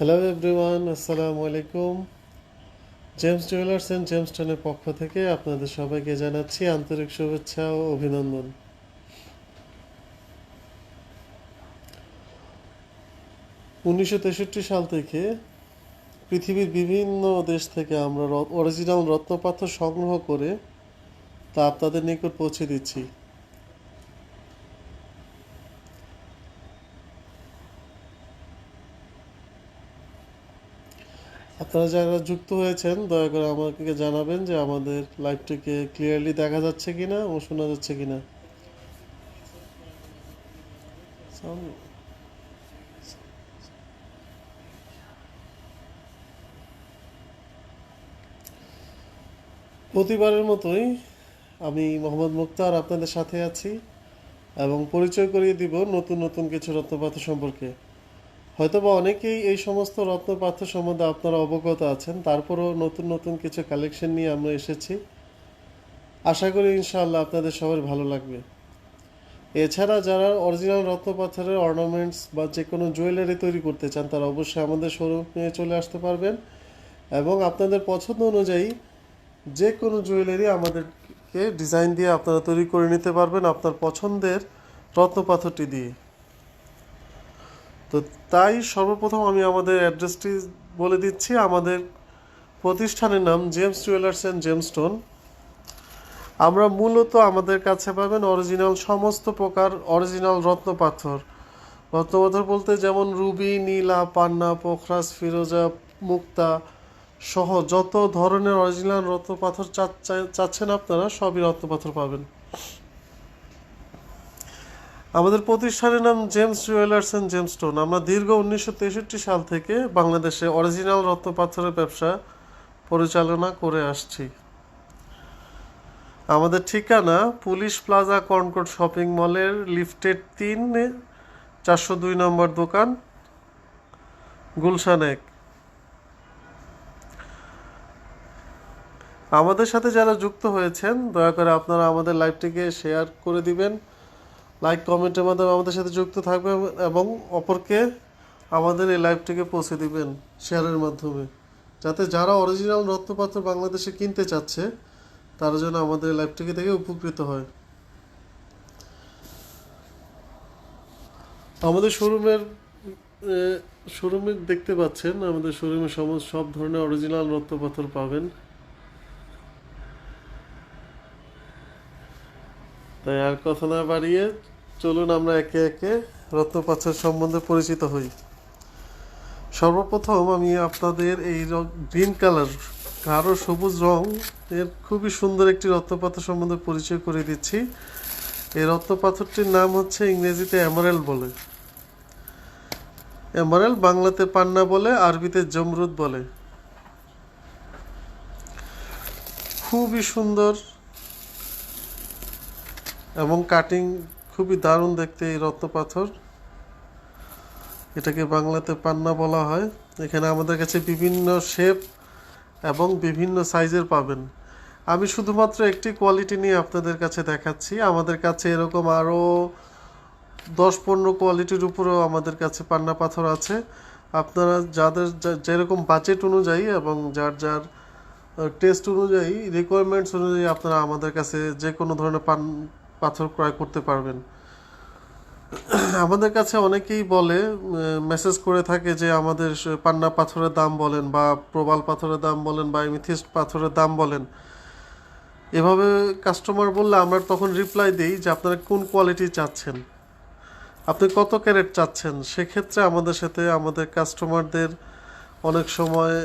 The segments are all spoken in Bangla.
হ্যালো এভরিওয়ান আসসালামু আলাইকুম জেমস জুয়েলার্স অ্যান্ড জেমস্টনের পক্ষ থেকে আপনাদের সবাইকে জানাচ্ছি আন্তরিক শুভেচ্ছা ও অভিনন্দন। উনিশশো তেষট্টি সাল থেকে পৃথিবীর বিভিন্ন দেশ থেকে আমরা অরিজিনাল রত্নপাথর সংগ্রহ করে তা আপনাদের নিকট পৌঁছে দিচ্ছি। আপনারা যারা যুক্ত হয়েছেন, দয়া করে আমাকে জানাবেন যে আমাদের লাইভটিকে ক্লিয়ারলি দেখা যাচ্ছে কিনা ও শোনা যাচ্ছে কিনা। Sound- প্রতিবারের মতোই আমি মোহাম্মদ মুক্তার আপনাদের সাথে আছি এবং পরিচয় করিয়ে দিব নতুন নতুন কিছু রত্নপাথর সম্পর্কে। হয়তোবা অনেকেই এই সমস্ত রত্ন পাথর সম্বন্ধে আপনারা অবগত আছেন, তারপরও নতুন নতুন কিছু কালেকশন নিয়ে আমরা এসেছি। আশা করি ইনশাআল্লাহ আপনাদের সবার ভালো লাগবে। এছাড়া যারা অরিজিনাল রত্ন পাথরের অর্নামেন্টস বা যে কোনো জুয়েলারি তৈরি করতে চান, তারা অবশ্যই আমাদের শোরুম নিয়ে চলে আসতে পারবেন। এবং আপনাদের পছন্দ অনুযায়ী যে কোনো জুয়েলারি আমাদেরকে ডিজাইন দিয়ে আপনারা তৈরি করে নিতে পারবেন আপনার পছন্দের রত্ন পাথরটি দিয়ে। তো তাই সর্বপ্রথম আমি আমাদের অ্যাড্রেসটি বলে দিচ্ছি। আমাদের প্রতিষ্ঠানের নাম জেমস জুয়েলার্স অ্যান্ড জেমস্টোন। আমরা মূলত আমাদের কাছে পাবেন অরিজিনাল সমস্ত প্রকার অরিজিনাল রত্ন পাথর রত্ন পাথর বলতে যেমন রুবি, নীলা, পান্না পোখরাস ফিরোজা, মুক্তা সহ যত ধরনের অরিজিনাল রত্ন পাথর চাচ্ছেন আপনারা সবই রত্ন পাথর পাবেন। আমাদের প্রতিষ্ঠানের নাম জেমস জুয়েলার্স অ্যান্ড জেমস্টোন আমরা দীর্ঘ উনিশশো তেষট্টি সাল থেকে বাংলাদেশে অরিজিনাল রত্ন পাথরের ব্যবসা পরিচালনা করে আসছি। আমাদের ঠিকানা পুলিশ প্লাজা কনকট শপিং মলের লিফটেড তিন চারশো দুই নম্বর দোকান, গুলশান এক। আমাদের সাথে যারা যুক্ত হয়েছেন, দয়া করে আপনারা আমাদের লাইভটিকে শেয়ার করে দিবেন। লাইক কমেন্টের মাধ্যমে আমাদের সাথে যুক্ত থাকবে এবং অপরকে আমাদের এই লাইভটিকে পৌঁছে দিবেন শেয়ারের মাধ্যমে। যাতে যারা অরিজিনাল রত্নপাত্র বাংলাদেশে কিনতে চাচ্ছে, তারা যেন আমাদের লাইভটিকে থেকে উপকৃত হয়। আমাদের শোরুমের শোরুমে দেখতে পাচ্ছেন, আমাদের শোরুমে সমস্ত, সব ধরনের অরিজিনাল রত্নপাথর পাবেন। তাই আর কথা না বাড়িয়ে চলুন আমরা একে একে রত্নপাথর সম্বন্ধে পরিচিত হই। সর্বপ্রথম আমি আপনাদের এই গ্রিন কালার, গাঢ় সবুজ রং এর খুবই সুন্দর একটি রত্নপাথর সম্বন্ধে পরিচয় করে দিচ্ছি। এই রত্নপাথরটির নাম হচ্ছে ইংরেজিতে অ্যামারেল বলে। অ্যামারেল বাংলাতে পান্না বলে, আরবিতে জমরুদ বলে। খুবই সুন্দর এবং কাটিং খুবই দারুণ দেখতে এই রত্ন পাথর। এটাকে বাংলাতে পান্না বলা হয়। এখানে আমাদের কাছে বিভিন্ন শেপ এবং বিভিন্ন সাইজের পাবেন। আমি শুধুমাত্র একটি কোয়ালিটি নিয়ে আপনাদের কাছে দেখাচ্ছি। আমাদের কাছে এরকম আরও দশ পনেরো কোয়ালিটির উপরেও আমাদের কাছে পান্না পাথর আছে। আপনারা যাদের যেরকম বাজেট অনুযায়ী এবং যার যার টেস্ট অনুযায়ী রিকোয়ারমেন্টস অনুযায়ী আপনারা আমাদের কাছে যে কোনো ধরনের পান পাথর ক্রয় করতে পারবেন। আমাদের কাছে অনেকেই বলে মেসেজ করে থাকে যে আমাদের পান্না পাথরের দাম বলেন বা প্রবাল পাথরের দাম বলেন বা এমিথিস্ট পাথরের দাম বলেন। এভাবে কাস্টমার বললে আমরা তখন রিপ্লাই দিই যে আপনারা কোন কোয়ালিটি চাচ্ছেন? আপনি কত ক্যারেট চাচ্ছেন? সেক্ষেত্রে আমাদের সাথে আমাদের কাস্টমারদের অনেক সময়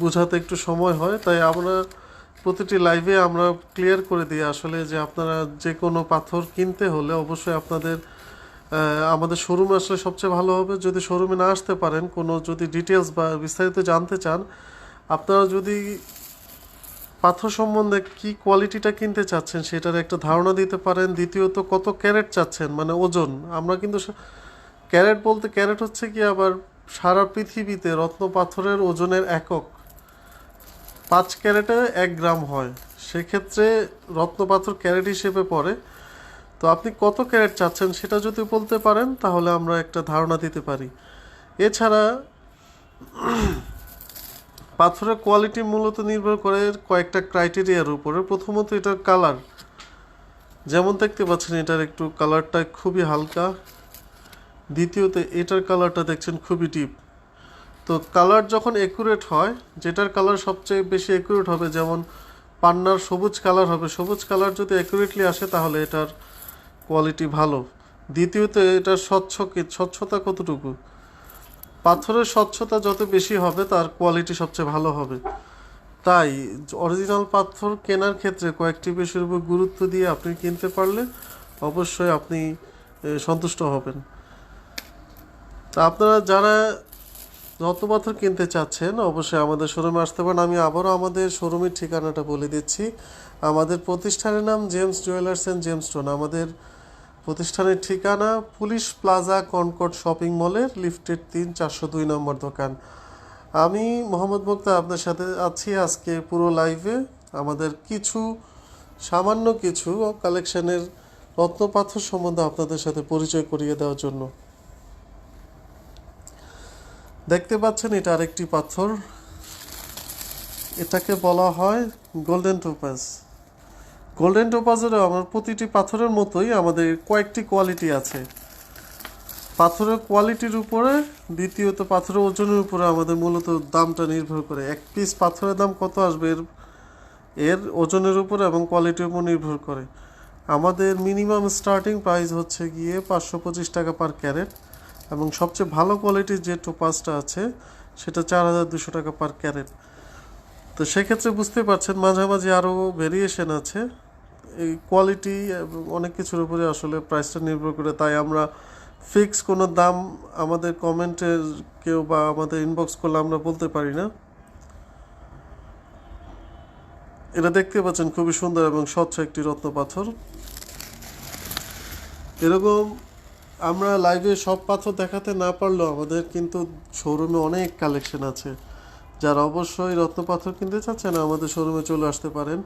বোঝাতে একটু সময় হয়। তাই আমরা প্রতিটি লাইভে আমরা ক্লিয়ার করে দিই আসলে যে আপনারা যে কোনো পাথর কিনতে হলে অবশ্যই আপনাদের আমাদের শোরুমে আসলে সবচেয়ে ভালো হবে। যদি শোরুমে না আসতে পারেন, কোনো যদি ডিটেলস বা বিস্তারিত জানতে চান, আপনারা যদি পাথর সম্বন্ধে কি কোয়ালিটিটা কিনতে চাচ্ছেন সেটার একটা ধারণা দিতে পারেন। দ্বিতীয়ত, কত ক্যারেট চাচ্ছেন মানে ওজন। আমরা কিন্তু ক্যারেট বলতে ক্যারেট হচ্ছে কি আবার সারা পৃথিবীতে রত্ন পাথরের ওজনের একক। পাঁচ ক্যারেটে এক গ্রাম হয়। সেক্ষেত্রে রত্ন পাথর ক্যারেট হিসেবে পড়ে। তো আপনি কত ক্যারেট চাচ্ছেন সেটা যদি বলতে পারেন, তাহলে আমরা একটা ধারণা দিতে পারি। এছাড়া পাথরের কোয়ালিটি মূলত নির্ভর করে কয়েকটা ক্রাইটেরিয়ার উপরে। প্রথমত এটার কালার। যেমন দেখতে পাচ্ছেন, এটার একটু কালারটা খুবই হালকা। দ্বিতীয়ত এটার কালারটা দেখছেন খুবই ডিপ। তো কালার যখন একুরেট হয়, যেটার কালার সবচেয়ে বেশি একুরেট হবে, যেমন পান্নার সবুজ কালার হবে, সবুজ কালার যদি একুরেটলি আসে, তাহলে এটার কোয়ালিটি ভালো। দ্বিতীয়ত এটার স্বচ্ছ স্বচ্ছতা কতটুকু? পাথরের স্বচ্ছতা যত বেশি হবে, তার কোয়ালিটি সবচেয়ে ভালো হবে। তাই অরিজিনাল পাথর কেনার ক্ষেত্রে কয়েকটি বিষয়ের উপর গুরুত্ব দিয়ে আপনি কিনতে পারলে অবশ্যই আপনি সন্তুষ্ট হবেন। তা আপনারা যারা রত্ন পাথর কিনতে চাচ্ছেন, অবশ্যই আমাদের শোরুমে আসতে পারেন। আমি আবারও আমাদের শোরুমের ঠিকানাটা বলে দিচ্ছি। আমাদের প্রতিষ্ঠানের নাম gems jewellers and gems stone আমাদের প্রতিষ্ঠানের ঠিকানা পুলিশ প্লাজা কনকর্ড শপিং মলের লিফটের তিন চারশো দুই নম্বর দোকান। আমি মোহাম্মদ মুক্তা আপনার সাথে আছি আজকে পুরো লাইভে। আমাদের কিছু, সামান্য কিছু কালেকশনের রত্ন পাথর সম্বন্ধে আপনাদের সাথে পরিচয় করিয়ে দেওয়ার জন্য। দেখতে পাচ্ছেন এটা আরেকটি পাথর। এটাকে বলা হয় গোল্ডেন টোপাস গোল্ডেন টোপাজেরও আমার প্রতিটি পাথরের মতোই আমাদের কয়েকটি কোয়ালিটি আছে। পাথরের কোয়ালিটির উপরে, দ্বিতীয়ত পাথরের ওজনের উপরে আমাদের মূলত দামটা নির্ভর করে। এক পিস পাথরের দাম কত আসবে? এর এর ওজনের উপর এবং কোয়ালিটির উপর নির্ভর করে। আমাদের মিনিমাম স্টার্টিং প্রাইস হচ্ছে গিয়ে পাঁচশো পঁচিশ টাকা পার ক্যারেট এবং সবচেয়ে ভালো কোয়ালিটির যে টোপাসটা আছে, সেটা চার হাজার দুশো টাকা পার ক্যারেট তো সেক্ষেত্রে বুঝতে পারছেন, মাঝামাঝি আরও ভেরিয়েশন আছে। এই কোয়ালিটি অনেক কিছুর উপরে আসলে প্রাইসটা নির্ভর করে। তাই আমরা ফিক্স কোনো দাম আমাদের কমেন্টের কেউ বা আমাদের ইনবক্স করলে আমরা বলতে পারি না। এটা দেখতে পাচ্ছেন খুবই সুন্দর এবং স্বচ্ছ একটি রত্ন পাথর এরকম আমরা লাইভে সব পাথর দেখাতে না পারলেও আমাদের কিন্তু শোরুমে অনেক কালেকশন আছে। যারা অবশ্যই রত্ন পাথর কিনতে চাচ্ছেন, আমাদের শোরুমে চলে আসতে পারেন।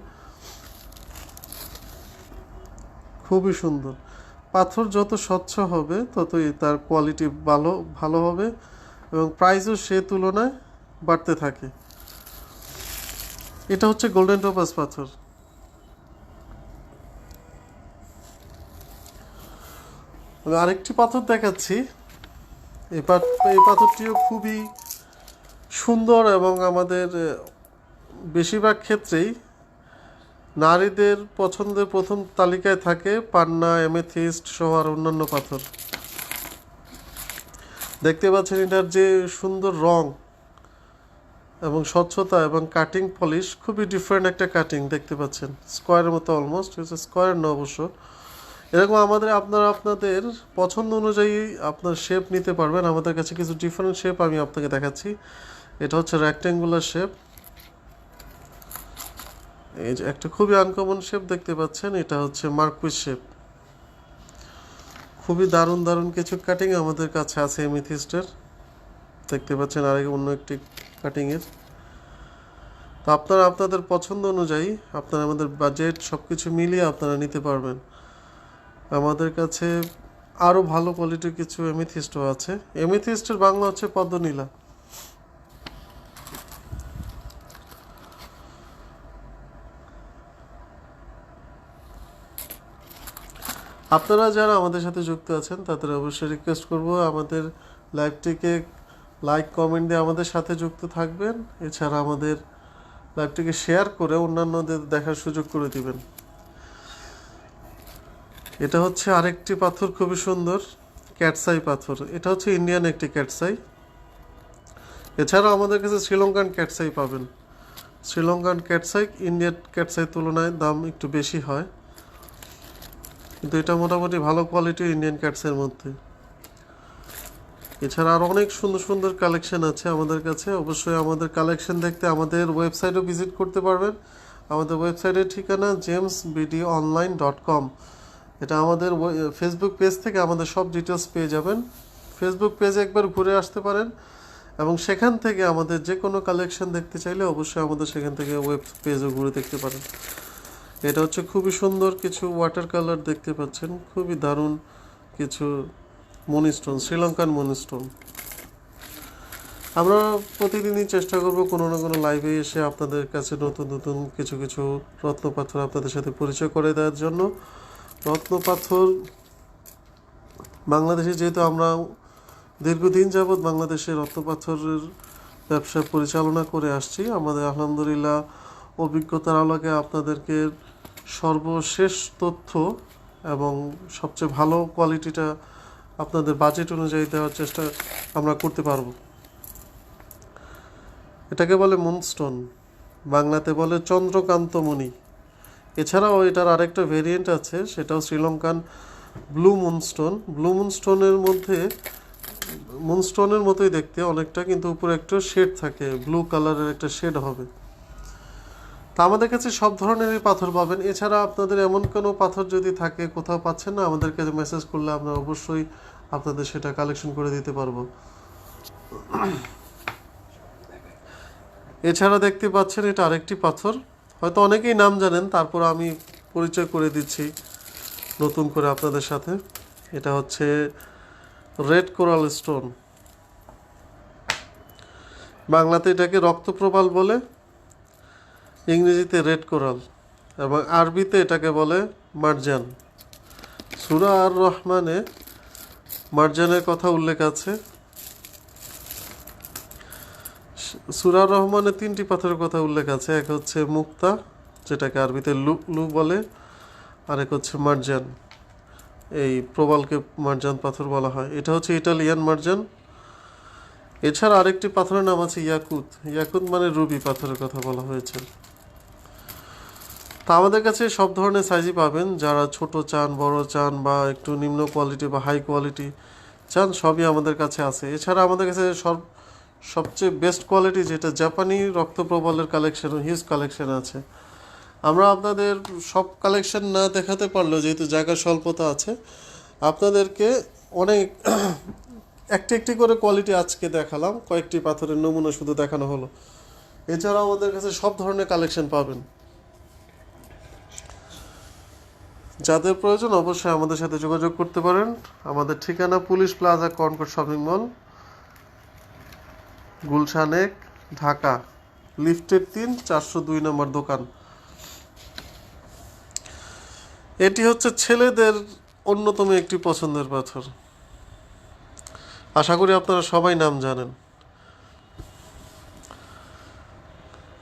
খুবই সুন্দর। পাথর যত স্বচ্ছ হবে, ততই তার কোয়ালিটি ভালো ভালো হবে এবং প্রাইসও সে তুলনায় বাড়তে থাকে। এটা হচ্ছে গোল্ডেন টোপাস পাথর। আমি আরেকটি পাথর দেখাচ্ছি। এই এই পাথরটিও খুবই সুন্দর এবং আমাদের বেশিরভাগ ক্ষেত্রেই নারীদের পছন্দের প্রথম তালিকায় থাকে পান্না এমেথিস্ট সহ আর অন্যান্য পাথর। দেখতে পাচ্ছেন এটার যে সুন্দর রং এবং স্বচ্ছতা এবং কাটিং পলিশ খুবই ডিফারেন্ট একটা কাটিং দেখতে পাচ্ছেন। স্কোয়ারের মতো অলমোস্ট স্কোয়ার না অবশ্য। এরকম আমাদের আপনারা আপনাদের পছন্দ অনুযায়ী আপনার শেপ নিতে পারবেন। আমাদের কাছে কিছু ডিফারেন্ট শেপ আমি আপনাকে দেখাচ্ছি। এটা হচ্ছে রেক্ট্যাঙ্গুলার শেপ এই যে একটা খুবই আনকমন শেপ দেখতে পাচ্ছেন, এটা হচ্ছে মার্কুইস শেপ খুবই দারুণ দারুণ কিছু কাটিং আমাদের কাছে আছে এমিথিস্টের দেখতে পাচ্ছেন আরেক অন্য একটি কাটিংয়ের তো আপনারা আপনাদের পছন্দ অনুযায়ী আপনারা আমাদের বাজেট সব কিছু মিলিয়ে আপনারা নিতে পারবেন। আমাদের কাছে আরও ভালো কোয়ালিটির কিছু এমিথিস্টও আছে। এমিথিস্টের বাংলা হচ্ছে পদ্মনীলা। আপনারা যারা আমাদের সাথে যুক্ত আছেন, তাদের অবশ্যই রিকোয়েস্ট করব আমাদের লাইভটিকে লাইক কমেন্ট দিয়ে আমাদের সাথে যুক্ত থাকবেন। এছাড়া আমাদের লাইভটিকে শেয়ার করে অন্যান্যদের দেখার সুযোগ করে দিবেন। এটা হচ্ছে আরেকটি পাথর খুবই সুন্দর, ক্যাটসাই পাথর। এটা হচ্ছে ইন্ডিয়ান একটি ক্যাটসাই। এছাড়াও আমাদের কাছে শ্রীলঙ্কান ক্যাটসাই পাবেন। শ্রীলঙ্কান ক্যাটসাই ইন্ডিয়ান ক্যাটসাই তুলনায় দাম একটু বেশি হয়। কিন্তু এটা মোটামুটি ভালো কোয়ালিটি ইন্ডিয়ান ক্যাটসের মধ্যে। এছাড়া আরও অনেক সুন্দর সুন্দর কালেকশন আছে আমাদের কাছে। অবশ্যই আমাদের কালেকশন দেখতে আমাদের ওয়েবসাইটও ভিজিট করতে পারবেন। আমাদের ওয়েবসাইটের ঠিকানা gems BD online dot com এটা আমাদের ফেসবুক পেজ থেকে আমাদের সব ডিটেলস পেয়ে যাবেন। ফেসবুক পেজে একবার ঘুরে আসতে পারেন এবং সেখান থেকে আমাদের যে কোনো কালেকশন দেখতে চাইলে অবশ্যই আমাদের সেখান থেকে ওয়েব পেজও ঘুরে দেখতে পারেন। এটা হচ্ছে খুবই সুন্দর কিছু ওয়াটার কালার দেখতে পাচ্ছেন। খুবই দারুণ কিছু মনিস্টোন শ্রীলঙ্কান মনিস্টোন আমরা প্রতিদিনই চেষ্টা করব কোনো না কোনো লাইভে এসে আপনাদের কাছে নতুন নতুন কিছু কিছু রত্ন পাথর আপনাদের সাথে পরিচয় করে দেওয়ার জন্য। রত্ন পাথর বাংলাদেশে যেহেতু আমরা দীর্ঘদিন যাবৎ বাংলাদেশে রত্ন পাথরের ব্যবসা পরিচালনা করে আসছি, আমাদের আলহামদুলিল্লাহ অভিজ্ঞতার আলোকে আপনাদেরকে সর্বশেষ তথ্য এবং সবচেয়ে ভালো কোয়ালিটিটা আপনাদের বাজেট অনুযায়ী দেওয়ার চেষ্টা আমরা করতে পারব। এটাকে বলে মুনস্টোন, বাংলাতে বলে চন্দ্রকান্তমণি। এছাড়াও এটার আরেকটা ভেরিয়েন্ট আছে, সেটাও শ্রীলঙ্কান ব্লু মুনস্টোন ব্লু মুনস্টোনের মধ্যে মুনস্টোনের মতোই দেখতে, অনেকটা কিন্তু উপরে একটা শেড থাকে ব্লু কালারের একটা শেড হবে। তা আমাদের কাছে সব ধরনেরই পাথর পাবেন। এছাড়া আপনাদের এমন কোনো পাথর যদি থাকে, কোথাও পাচ্ছেন না আমাদের কাছে মেসেজ করলে আমরা অবশ্যই আপনাদের সেটা কালেকশন করে দিতে পারব। এছাড়া দেখতে পাচ্ছেন, এটা আরেকটি পাথর। হয়তো অনেকেই নাম জানেন, তারপর আমি পরিচয় করে দিচ্ছি নতুন করে আপনাদের সাথে। এটা হচ্ছে রেড কোরাল স্টোন। বাংলাতে এটাকে রক্তপ্রবাল বলে, ইংরেজিতে রেড কোরাল, এবং আরবিতে এটাকে বলে মার্জান। সুরা আর রহমানে মার্জানের কথা উল্লেখ আছে। সুরা রহমানের তিনটি পাথরের কথা উল্লেখ আছে। এক হচ্ছে মুক্তা, যেটাকে আরবিতে লু লু বলে। আরেক হচ্ছে মার্জান। এই প্রবালকে মার্জান পাথর বলা হয়। এটা হচ্ছে ইটালিয়ান মার্জান। এছাড়া আরেকটি পাথরের নাম আছে ইয়াকুত। ইয়াকুত মানে রুবি পাথরের কথা বলা হয়েছে। তা আমাদের কাছে সব ধরনের সাইজই পাবেন। যারা ছোট চান, বড় চান, বা একটু নিম্ন কোয়ালিটি বা হাই কোয়ালিটি চান, সবই আমাদের কাছে আছে। এছাড়া আমাদের কাছে সব সবচেয়ে বেস্ট কোয়ালিটি যেটা জাপানি রক্তপ্রবালের কালেকশন হিউজ কালেকশন আছে। আমরা আপনাদের সব কালেকশন না দেখাতে পারলেও যেহেতু জায়গার স্বল্পতা আছে, আপনাদেরকে অনেক একটি একটি করে কোয়ালিটি আজকে দেখালাম। কয়েকটি পাথরের নমুনা শুধু দেখানো হলো। এছাড়াও আমাদের কাছে সব ধরনের কালেকশন পাবেন। যাদের প্রয়োজন অবশ্যই আমাদের সাথে যোগাযোগ করতে পারেন। আমাদের ঠিকানা police plaza Concord shopping mall. Gulshan এক, ঢাকা। লিফটের তিন, চারশো দুই নম্বর দোকান। এটি হচ্ছে ছেলেদের অন্যতম একটি পছন্দের পাথর। আশা করি আপনারা সবাই নাম জানেন।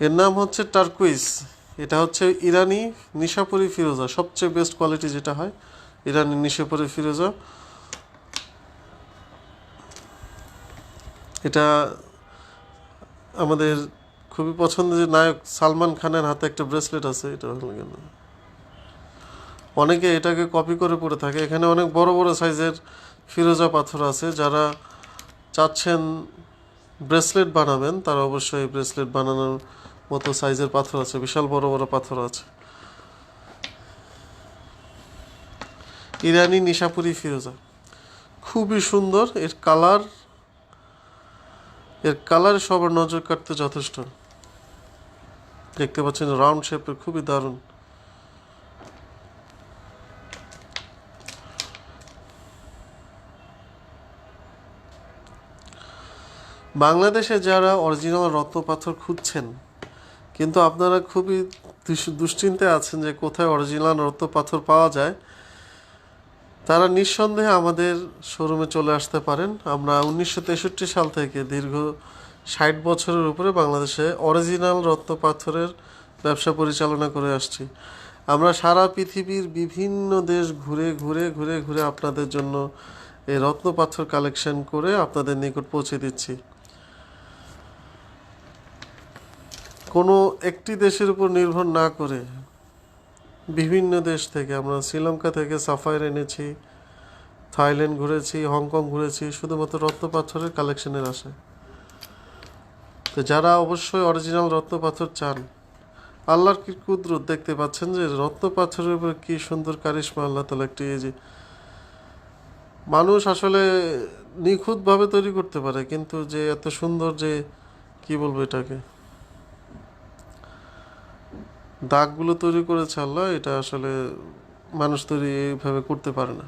এর নাম হচ্ছে টার্কুইস। এটা হচ্ছে ইরানি নিশাপুরি ফিরোজা। সবচেয়ে বেস্ট কোয়ালিটি যেটা হয়, ইরানি নিশাপুরি ফিরোজা। এটা আমাদের খুবই পছন্দের নায়ক সালমান খানের হাতে একটা ব্রেসলেট আছে, এটা হলো কেন? অনেকে এটাকে কপি করে পড়ে থাকে। এখানে অনেক বড় বড় সাইজের ফিরোজা পাথর আছে। যারা চাচ্ছেন ব্রেসলেট বানাবেন, তারা অবশ্যই ব্রেসলেট বানানোর মতো সাইজের পাথর আছে। বিশাল বড় বড় পাথর আছে। ইরানি নিশাপুরি ফিরোজা। খুবই সুন্দর। এর কালার এর কালার সবার নজর কাটতে যথেষ্ট। দেখতে পাচ্ছেন রাউন্ড শেপের খুবই দারুণ। বাংলাদেশে যারা অরিজিনাল রত্ন পাথর খুঁজছেন, কিন্তু আপনারা খুবই দুশ- দুশ্চিন্তায় আছেন যে কোথায় অরিজিনাল রত্ন পাথর পাওয়া যায় তারা নিঃসন্দেহে আমাদের শোরুমে চলে আসতে পারেন। আমরা উনিশশো তেষট্টি সাল থেকে দীর্ঘ ষাট বছরের উপরে বাংলাদেশে অরিজিনাল রত্ন পাথরের ব্যবসা পরিচালনা করে আসছি। আমরা সারা পৃথিবীর বিভিন্ন দেশ ঘুরে ঘুরে ঘুরে ঘুরে আপনাদের জন্য এই রত্ন পাথর কালেকশন করে আপনাদের নিকট পৌঁছে দিচ্ছি। কোনো একটি দেশের উপর নির্ভর না করে বিভিন্ন দেশ থেকে আমরা শ্রীলঙ্কা থেকে সাফায়ার এনেছি, থাইল্যান্ড ঘুরেছি, হংকং ঘুরেছি, শুধুমাত্র রত্ন পাথরের কালেকশনের আশায়। তো যারা অবশ্যই অরিজিনাল রত্ন পাথর চান, আল্লাহর কি কুদরত দেখতে পাচ্ছেন যে রত্ন পাথরের উপর কি সুন্দর কারিশমা আল্লাহ তালা একটি এই যে মানুষ আসলে নিখুঁতভাবে তৈরি করতে পারে, কিন্তু যে এত সুন্দর যে কি বলব এটাকে? দাগগুলো তৈরি করেছে আল্লাহ, এটা আসলে মানুষ তৈরি এইভাবে করতে পারে না।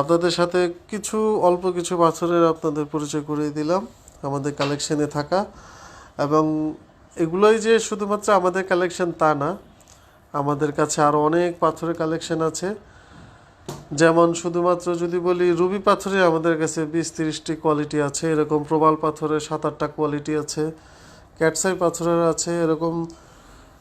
আপনাদের সাথে কিছু, অল্প কিছু পাথরের আপনাদের পরিচয় করিয়ে দিলাম, আমাদের কালেকশনে থাকা। এবং এগুলোই যে শুধুমাত্র আমাদের কালেকশন তা না, আমাদের কাছে আরও অনেক পাথরের কালেকশন আছে। যেমন শুধুমাত্র যদি বলি রুবি পাথরে আমাদের কাছে বিশ তিরিশটি কোয়ালিটি আছে, এরকম প্রবাল পাথরের সাত আটটা কোয়ালিটি আছে, ক্যাটসাই পাথরের আছে, এরকম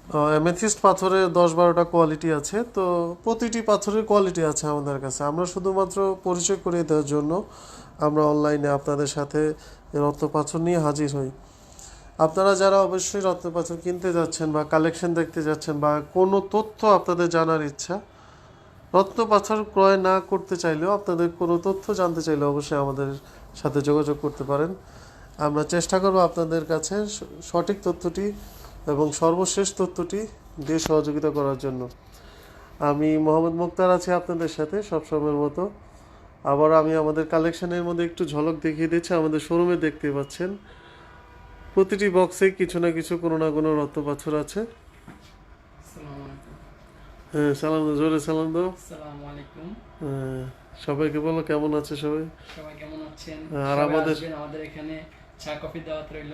অ্যামেথিস্ট পাথরের দশ বারোটা কোয়ালিটি আছে, তো প্রতিটি পাথরের কোয়ালিটি আছে আমাদের কাছে। আমরা শুধুমাত্র পরিচয় করিয়ে দেওয়ার জন্য আমরা অনলাইনে আপনাদের সাথে রত্ন পাথর নিয়ে হাজির হই। আপনারা যারা অবশ্যই রত্ন পাথর কিনতে যাচ্ছেন বা কালেকশন দেখতে যাচ্ছেন বা কোনো তথ্য আপনাদের জানার ইচ্ছা, রত্ন পাথর ক্রয় না করতে চাইলেও আপনাদের কোনো তথ্য জানতে চাইলে অবশ্যই আমাদের সাথে যোগাযোগ করতে পারেন। আমরা চেষ্টা করব আপনাদের কাছে সঠিক তথ্যটি এবং সর্বশেষ তথ্যটি দিয়ে সহযোগিতা করার জন্য। আমি মোহাম্মদ মুক্তার আছি আপনাদের সাথে সবসময়ের মতো। আবার আমি আমাদের কালেকশনের মধ্যে একটু ঝলক দেখিয়ে দিচ্ছি আমাদের শোরুমে দেখতে পাচ্ছেন। প্রতিটি বক্সে কিছু না কিছু কোনো না কোনো রত্ন পাথর আছে। হ্যাঁ সালাম জোরে সালাম দাও। হ্যাঁ, সবাইকে বলো কেমন আছে সবাই? সবাই কেমন আছেন? আর আমাদের- আমাদের এখানে চা কফি দাওয়াত রইল।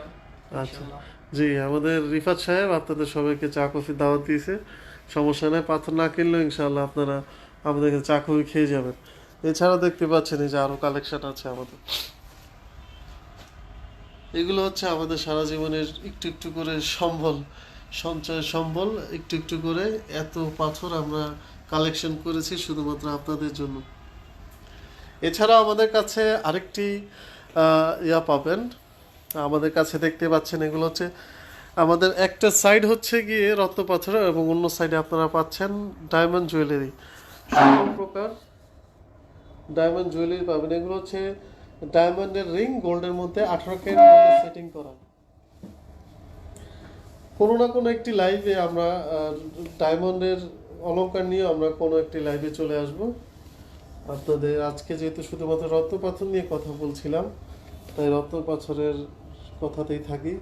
আচ্ছা। জি, আমাদের রিফাত সাহেব আপনাদের সবাইকে চা, কফি দাওয়াত দিয়েছে। সমস্যা নেই, পাথর না কিনলেও ইনশাল্লাহ আপনারা আমাদের চা, কফি খেয়ে যাবেন। এছাড়া দেখতে পাচ্ছেন এই যে আরও কালেকশন আছে আমাদের। এগুলো হচ্ছে আমাদের সারা জীবনের একটু একটু করে সম্বল, সঞ্চয় সম্বল, একটু একটু করে এত পাথর আমরা কালেকশন করেছি শুধুমাত্র আপনাদের জন্য। এছাড়াও আমাদের কাছে আরেকটি ইয়া পাবেন আমাদের কাছে দেখতে পাচ্ছেন এগুলো হচ্ছে, আমাদের একটা সাইড হচ্ছে গিয়ে রত্ন পাথর এবং অন্য সাইডে আপনারা পাচ্ছেন ডায়মন্ড জুয়েলারি সকল প্রকার ডায়মন্ড জুয়েলারি পাবেন। এগুলো হচ্ছে ডায়মন্ডের রিং গোল্ডের মধ্যে আঠারো ক্যারেট সেটিং করা। কোনো না কোনো একটি লাইভে আমরা ডায়মন্ডের অলঙ্কার নিয়ে আমরা কোনো একটি লাইভে চলে আসব। আপনাদের আজকে যেহেতু শুধুমাত্র রত্ন পাথর নিয়ে কথা বলছিলাম, তাই রত্ন পাথরের কথাতেই থাকি।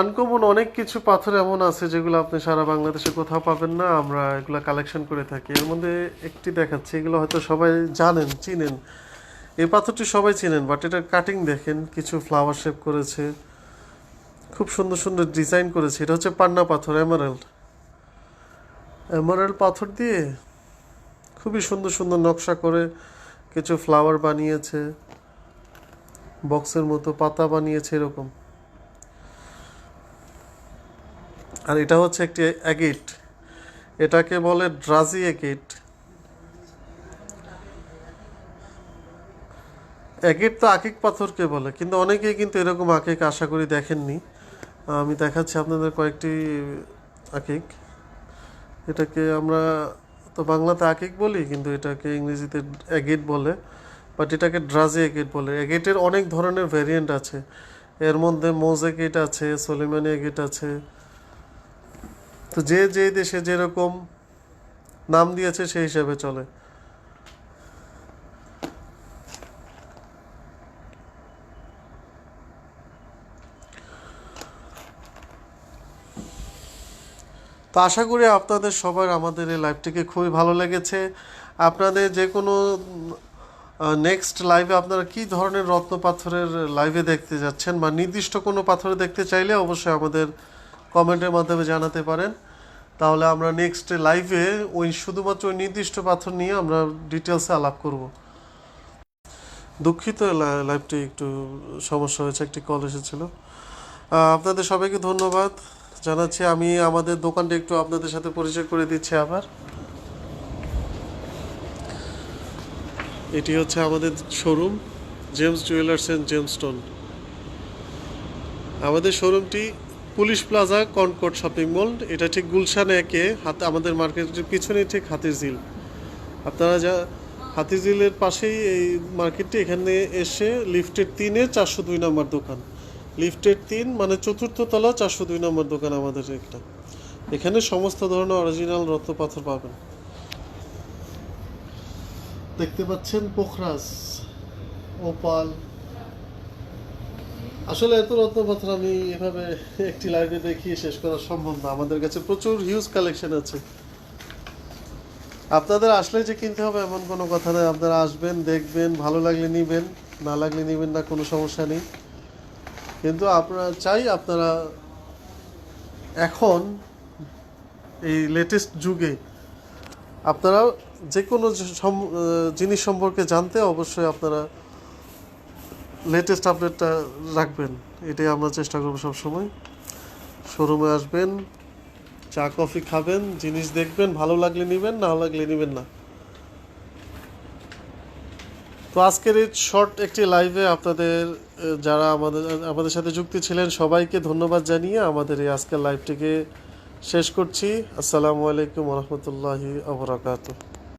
আনকমন অনেক কিছু পাথর এমন আছে যেগুলো আপনি সারা বাংলাদেশে কোথাও পাবেন না, আমরা এগুলো কালেকশন করে থাকি। এর মধ্যে একটি দেখাচ্ছি, এগুলো হয়তো সবাই জানেন, চিনেন। এই পাথরটি সবাই চিনেন বাট এটার কাটিং দেখেন, কিছু ফ্লাওয়ার শেপ করেছে। খুব সুন্দর সুন্দর ডিজাইন করেছে। এটা হচ্ছে পান্না পাথর এমারেল্ড এমারেল্ড পাথর দিয়ে খুবই সুন্দর সুন্দর নকশা করে কিছু ফ্লাওয়ার বানিয়েছে। বক্সের মতো পাতা বানিয়েছে এরকম। আর এটা হচ্ছে একটি অ্যাগিট এটাকে বলে ড্রাজি অ্যাগেট অ্যাগিট তো আকিক পাথরকে বলে, কিন্তু অনেকেই কিন্তু এরকম আকিক আশা করি দেখেননি। আমি দেখাচ্ছি আপনাদের কয়েকটি আকিক। এটাকে আমরা তো বাংলাতে আকিক বলি, কিন্তু এটাকে ইংরেজিতে অ্যাগিট বলে। বাট এটাকে ড্রাজি অ্যাগেট বলে অ্যাগেটের অনেক ধরনের ভ্যারিয়েন্ট আছে। এর মধ্যে মোজেগেট আছে সোলেমানি অ্যাগেট আছে। তো যে যে দেশে যেরকম নাম দিয়েছে সেই হিসাবে চলে। তো আশা করি আপনাদের সবার, আমাদের এই লাইভটিকে খুবই ভালো লেগেছে। আপনাদের যে কোনো নেক্সট লাইভে আপনারা কি ধরনের রত্ন পাথরের লাইভে দেখতে যাচ্ছেন বা নির্দিষ্ট কোনো পাথরে দেখতে চাইলে অবশ্যই আমাদের কমেন্টের মাধ্যমে জানাতে পারেন। তাহলে আমরা নেক্সট লাইভে ওই শুধুমাত্র ওই নির্দিষ্ট পাথর নিয়ে আমরা ডিটেলসে আলাপ করব। দুঃখিত লাইভটি একটু সমস্যা হয়েছে, একটি কল এসেছিল। আপনাদের সবাইকে ধন্যবাদ জানাচ্ছি। আমি আমাদের দোকানটা একটু আপনাদের সাথে পরিচয় করে দিচ্ছি আবার। এটি হচ্ছে আমাদের showroom gems jewellers and gemstone আমাদের শোরুমটি police plaza Concord shopping mall এটা ঠিক গুলশান একে, হাত, আমাদের মার্কেটের পিছনে ঠিক হাতির ঝিল আপনারা যা হাতির ঝিলের পাশেই এই মার্কেটটি, এখানে এসে লিফটের তিনে চারশো দুই নম্বর দোকান। লিফটের তিন মানে চতুর্থ তলা, চারশো দুই নম্বর দোকান আমাদের একটা। এখানে সমস্ত ধরনের অরিজিনাল রত্ন পাথর পাবেন। দেখতে পাচ্ছেন পোখরাজ, ওপাল। আসলে এত রত্ন পাথর আমি এভাবে একটি লাইভে দেখিয়ে শেষ করা সম্ভব না। আমাদের কাছে প্রচুর হিউজ কালেকশন আছে। আপনাদের আসলে যে কিনতে হবে এমন কোনো কথা নয়। আপনারা আসবেন, দেখবেন, ভালো লাগলে নিবেন, না লাগলে নেবেন না, কোনো সমস্যা নেই। কিন্তু আপনারা চাই আপনারা এখন এই লেটেস্ট যুগে আপনারা যে কোনো জিনিস সম্পর্কে জানতে অবশ্যই আপনারা লেটেস্ট আপডেটটা রাখবেন। এটাই আমরা চেষ্টা করব সবসময়। শোরুমে আসবেন, চা, কফি খাবেন, জিনিস দেখবেন, ভালো লাগলে নেবেন, না লাগলে নেবেন না। তো আজকের এই শর্ট একটি লাইভে আপনাদের যারা আমাদের আমাদের সাথে যুক্ত ছিলেন, সবাইকে ধন্যবাদ জানিয়ে আমাদের এই আজকের লাইভটিকে শেষ করছি। আসসালামু আলাইকুম রহমতুল্লাহি